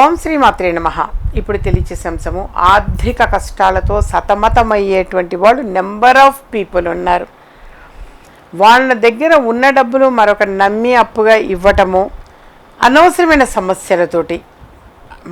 ఓం శ్రీ మాత్రే నమ. ఇప్పుడు తెలియచేసే అంశము ఆర్థిక కష్టాలతో సతమతమయ్యేటువంటి వాళ్ళు నెంబర్ ఆఫ్ పీపుల్ ఉన్నారు. వాళ్ళ దగ్గర ఉన్న డబ్బులు మరొక నమ్మి అప్పుగా ఇవ్వటము అనవసరమైన సమస్యలతోటి.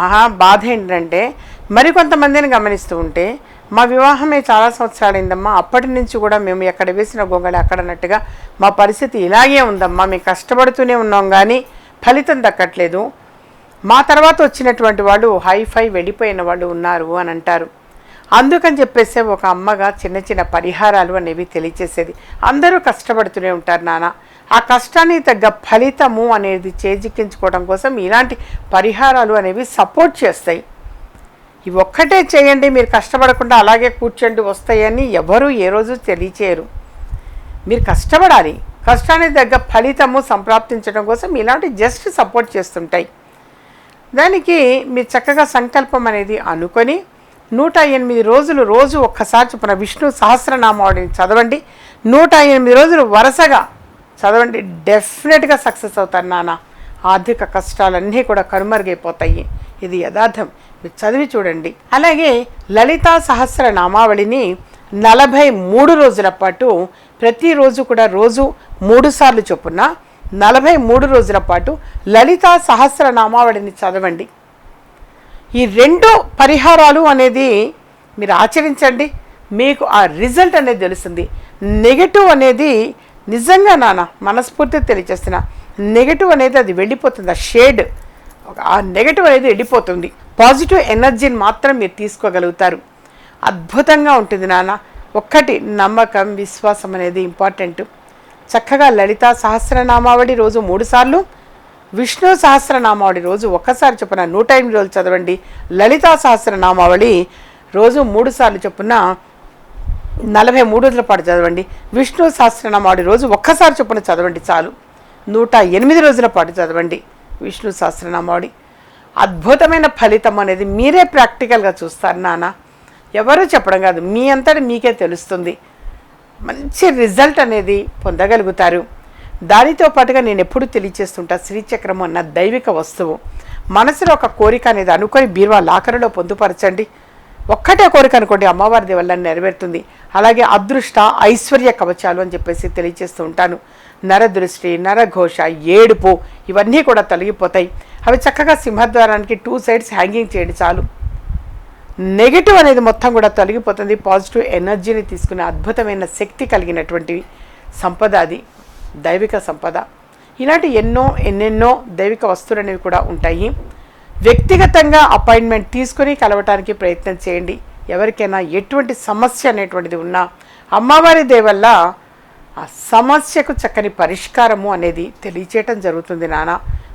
మహా బాధ ఏంటంటే మరికొంతమందిని గమనిస్తూ ఉంటే మా వివాహమే చాలా సంవత్సరాలైందమ్మా అప్పటి నుంచి కూడా మేము ఎక్కడ వేసిన గొంగళి అక్కడన్నట్టుగా మా పరిస్థితి ఇలాగే ఉందమ్మా మేము కష్టపడుతూనే ఉన్నాం కానీ ఫలితం దక్కట్లేదు. మా తర్వాత వచ్చినటువంటి వాళ్ళు హైఫై వెళ్ళిపోయిన వాళ్ళు ఉన్నారు అని అంటారు. అందుకని చెప్పేసి ఒక అమ్మగా చిన్న చిన్న పరిహారాలు అనేవి తెలియచేసేది. అందరూ కష్టపడుతూనే ఉంటారు నాన్న. ఆ కష్టాన్ని తగ్గ ఫలితము అనేది చేజిక్కించుకోవడం కోసం ఇలాంటి పరిహారాలు అనేవి సపోర్ట్ చేస్తాయి. ఇవి ఒక్కటే చేయండి మీరు కష్టపడకుండా అలాగే కూర్చోండి వస్తాయని ఎవరు ఏ రోజు తెలియచేయరు. మీరు కష్టపడాలి. కష్టానికి తగ్గ ఫలితము సంప్రాప్తించడం కోసం ఇలాంటి జస్ట్ సపోర్ట్ చేస్తుంటాయి. దానికి మీరు చక్కగా సంకల్పం అనేది అనుకొని నూట ఎనిమిది రోజులు రోజు ఒక్కసారి చొప్పున విష్ణు సహస్రనామావళిని చదవండి. నూట ఎనిమిది రోజులు వరుసగా చదవండి. డెఫినెట్గా సక్సెస్ అవుతారు నాన్న. ఆర్థిక కష్టాలన్నీ కూడా కనుమరుగైపోతాయి. ఇది యథార్థం. మీరు చదివి చూడండి. అలాగే లలితా సహస్ర నామావళిని నలభై మూడు రోజుల పాటు ప్రతిరోజు కూడా రోజు మూడు సార్లు చొప్పున నలభై మూడు రోజుల పాటు లలితా సహస్ర నామావళిని చదవండి. ఈ రెండు పరిహారాలు అనేది మీరు ఆచరించండి. మీకు ఆ రిజల్ట్ అనేది తెలుస్తుంది. నెగటివ్ అనేది నిజంగా నాన్న మనస్ఫూర్తి తెలియచేస్తున్న నెగటివ్ అనేది అది వెళ్ళిపోతుంది. ఆ షేడ్ ఆ నెగటివ్ అనేది వెళ్ళిపోతుంది. పాజిటివ్ ఎనర్జీని మాత్రం మీరు తీసుకోగలుగుతారు. అద్భుతంగా ఉంటుంది నాన్న. ఒక్కటి నమ్మకం విశ్వాసం అనేది ఇంపార్టెంట్. చక్కగా లలిత సహస్రనామావళి రోజు మూడుసార్లు విష్ణు సహస్రనామావళి రోజు ఒక్కసారి చొప్పున నూట ఎనిమిది రోజులు చదవండి. లలితా సహస్రనామావళి రోజు మూడుసార్లు చొప్పున నలభై మూడు రోజుల పాటు చదవండి. విష్ణు సహస్రనామావళి రోజు ఒక్కసారి చొప్పున చదవండి చాలు. నూట ఎనిమిది రోజుల పాటు చదవండి విష్ణు సహస్రనామావళి. అద్భుతమైన ఫలితం అనేది మీరే ప్రాక్టికల్గా చూస్తారు నాన్న. ఎవరు చెప్పడం కాదు మీ అంతటి మీకే తెలుస్తుంది. మంచి రిజల్ట్ అనేది పొందగలుగుతారు. దానితో పాటుగా నేను ఎప్పుడు తెలియచేస్తుంటా శ్రీచక్రము అన్న దైవిక వస్తువు. మనసులో ఒక కోరిక అనేది అనుకొని బీరువా లాకరులో పొందుపరచండి. ఒక్కటే కోరిక అనుకోండి అమ్మవారి వల్ల నెరవేరుతుంది. అలాగే అదృష్ట ఐశ్వర్య కవచాలు అని చెప్పేసి తెలియజేస్తూ ఉంటాను. నరదృష్టి నరఘోష ఏడుపు ఇవన్నీ కూడా తొలగిపోతాయి. అవి చక్కగా సింహద్వారానికి టూ సైడ్స్ హ్యాంగింగ్ చేయండి చాలు. నెగిటివ్ అనేది మొత్తం కూడా తొలగిపోతుంది. పాజిటివ్ ఎనర్జీని తీసుకునే అద్భుతమైన శక్తి కలిగినటువంటి సంపద అది. దైవిక సంపద. ఇలాంటి ఎన్నో ఎన్నెన్నో దైవిక వస్తువులు అనేవి కూడా ఉంటాయి. వ్యక్తిగతంగా అపాయింట్మెంట్ తీసుకొని కలవటానికి ప్రయత్నం చేయండి. ఎవరికైనా ఎటువంటి సమస్య అనేటువంటిది ఉన్నా అమ్మవారి దేవల్ల ఆ సమస్యకు చక్కని పరిష్కారము అనేది తెలియచేయటం జరుగుతుంది నాన్న